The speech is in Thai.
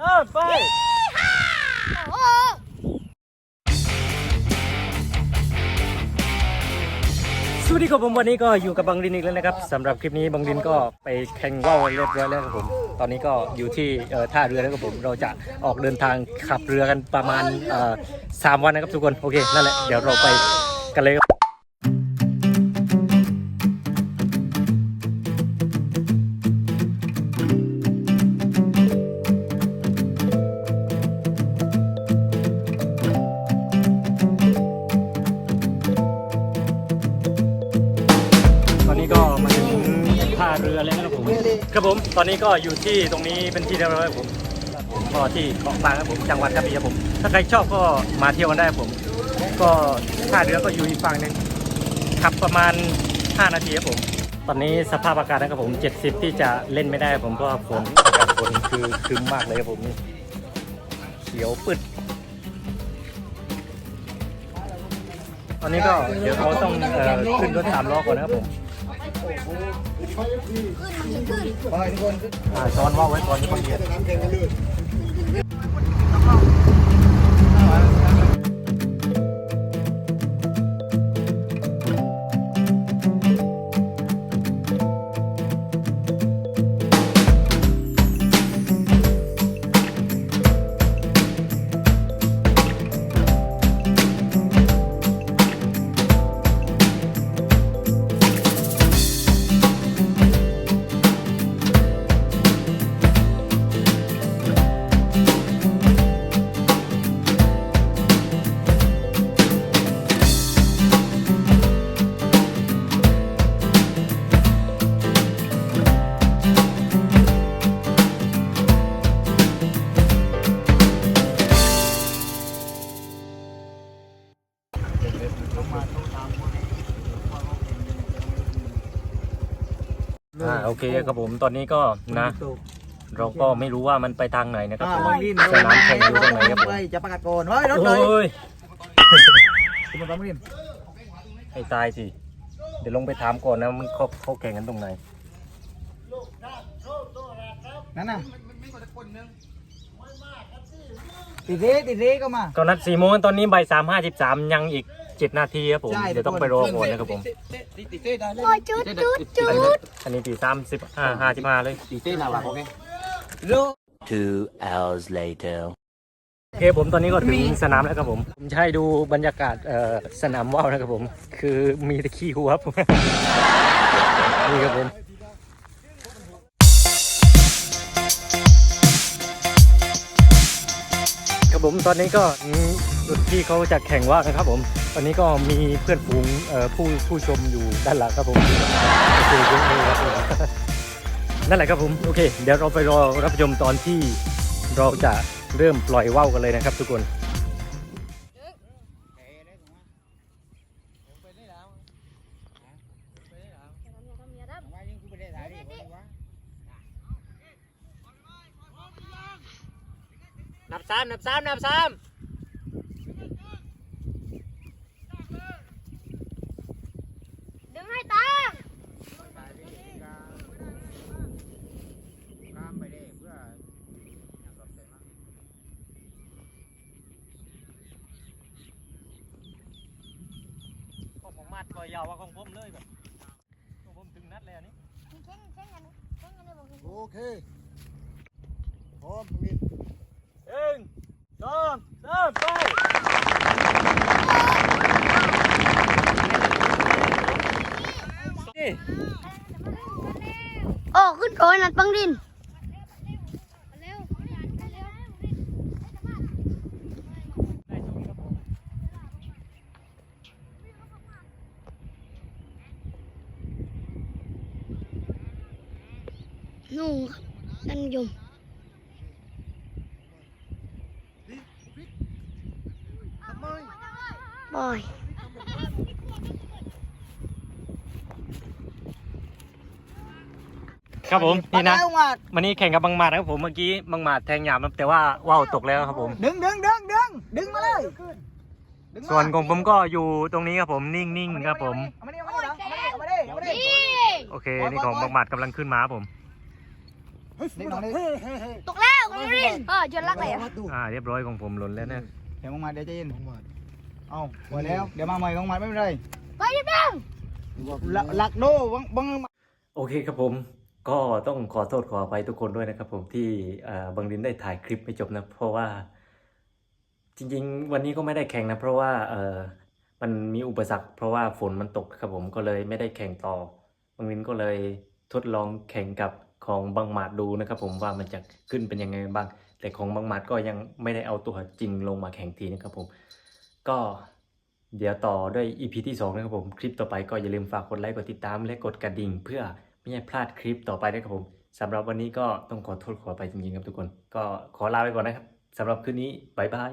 สามไปโอ้สวัสดีครับผมวันนี้ก็อยู่กับบังดินอีกแล้วนะครับสำหรับคลิปนี้บังดินก็ไปแข่งว่าวเรียบร้อยแล้วครับผม ตอนนี้ก็อยู่ที่เอ่อท่าเรือแล้วครับผมเราจะออกเดินทางขับเรือกันประมาณเอ่อสามวันนะครับทุกคนโอเคนั่นแหละเดี๋ยวเราไปกันเลยครับ ครับผม ตอนนี้ก็อยู่ที่ตรงนี้เป็นที่เรียบร้อยครับผมก็ที่เกาะกลางครับผม จังหวัดกระบี่ครับผม ถ้าใครชอบก็มาเที่ยวกันได้ครับผม ก็ท่าเรือก็อยู่อีกฝั่งหนึ่งขับประมาณ 5 นาทีครับผม ตอนนี้สภาพอากาศนะครับผม 70 ที่จะเล่นไม่ได้ครับผม เพราะว่าฝนอากาศฝนคือครึ้มมากเลยครับผมเขียวปึดตอนนี้ก็เดี๋ยวเขาต้องขึ้นรถสามล้อก่อนนะครับผม อ่าช้อนว่าไว้ก่อนที่คนเดียว อ่าโอเคครับผมตอนนี้ก็นะ เราก็ไม่รู้ว่ามันไปทางไหนนะครับผมสนามแข่งอยู่ตรงไหนครับผมจะประกาศก่อนเฮ้ยรถเลยโอ้ยคุณมาบังรินให้ตายสิเดี๋ยวลงไปถามก่อนนะมันเขาเขาแข่งกันตรงไหนนั่นน่ะติดเร่ติดเร่ก็มาก็นัดสี่โมงตอนนี้บ่ายสามห้าสิบสามยังอีก เจ็ดนาทีครับผมใช่เดี๋ยวต้องไปรอก่อนนะครับผมโอ้จุดจุดจุดอันนี้ตีสามสิบห้าห้าสิบห้าเลยติดเร่หนาหลักโอเคโล Two hours later. โอเคผมตอนนี้ก็ถึงสนามแล้วครับผม ผมจะให้ดูบรรยากาศเอ่อสนามว่าวนะครับผม คือมีแต่ขี้หัวครับผมนี่ครับผมครับผมตอนนี้ก็อืมจุดที่เขาจะแข่งว่าวนะครับผม ตอนนี้ก็มีเพื่อนฝูงผู้ผู้ชมอยู่ด้านหลังครับผมโอเคเยอะเลยครับผมนั่นแหละครับผมโอเค เดี๋ยวเราไปรอรับชมตอนที่เราจะเริ่มปล่อยว่าวกันเลยนะครับ ทุกคนนับสามนับสามนับสาม ดึงให้ตาม ของผมมาด ก็ยาวกว่าของผมเลยแบบของผมถึงนัดเลยอันนี้เช่นเช่นกันเช่นกันเลยบอกโอเคพร้อมบังรินหนึ่งสองสามไปโอ้ขึ้นโอยนัดบังดิน นู่นครับท่านผู้ชมบอยครับผมนี่นะแล้วมาวันนี้แข่งกับบังหมาดนะครับผมเมื่อกี้บังหมาดแทงหยามครับแต่ว่าว่าวตกแล้วครับผม ดึงดึงดึงดึงดึงมาเลยดึงมาส่วนของผมก็อยู่ตรงนี้ครับผมนิ่งๆครับผมเอามาดิเอามาดิเอามาดิเอามาดินี่โอเคนี่ของบังหมัดกำลังขึ้นมาครั บผมนี่น้องนี่ตกแล้วบังรินเออจนรักเลยอะมาตู้อ่าเรียบร้อยของผมหล่นแล้วนะเดี๋ยวมึงมาเดี๋ยวจะยินของหวานเอาหมดแล้วเดี๋ยวมาใหม่ของมันไม่เป็นไรไปดิเด้งลักลักโดบังบังโอเคครับผมก็ต้องขอโทษขออภัยทุกคนด้วยนะครับผมที่เอ่อบางรินได้ถ่ายคลิปไม่จบนะ เพราะว่า จริงๆ วันนี้ก็ไม่ได้แข่งนะ เพราะว่าเออมันมีอุปสรรค เพราะว่าฝนมันตกครับผมก็เลยไม่ได้แข่งต่อบางรินก็เลยทดลองแข่งกับ ของบางหมาดดูนะครับผมว่ามันจะขึ้นเป็นยังไงบ้าง แต่ของบางหมาดก็ยังไม่ได้เอาตัวจริงลงมาแข่งทีนะครับผม ก็เดี๋ยวต่อด้วย EP ที่ 2 นะครับผม คลิปต่อไปก็อย่าลืมฝากกดไลค์กดติดตามและกดกระดิ่ง เพื่อไม่ให้พลาดคลิปต่อไปนะครับผมสำหรับวันนี้ก็ต้องขอโทษขอไปจริงๆครับทุกคน ก็ขอลาไปก่อนนะครับสำหรับคืนนี้บายบาย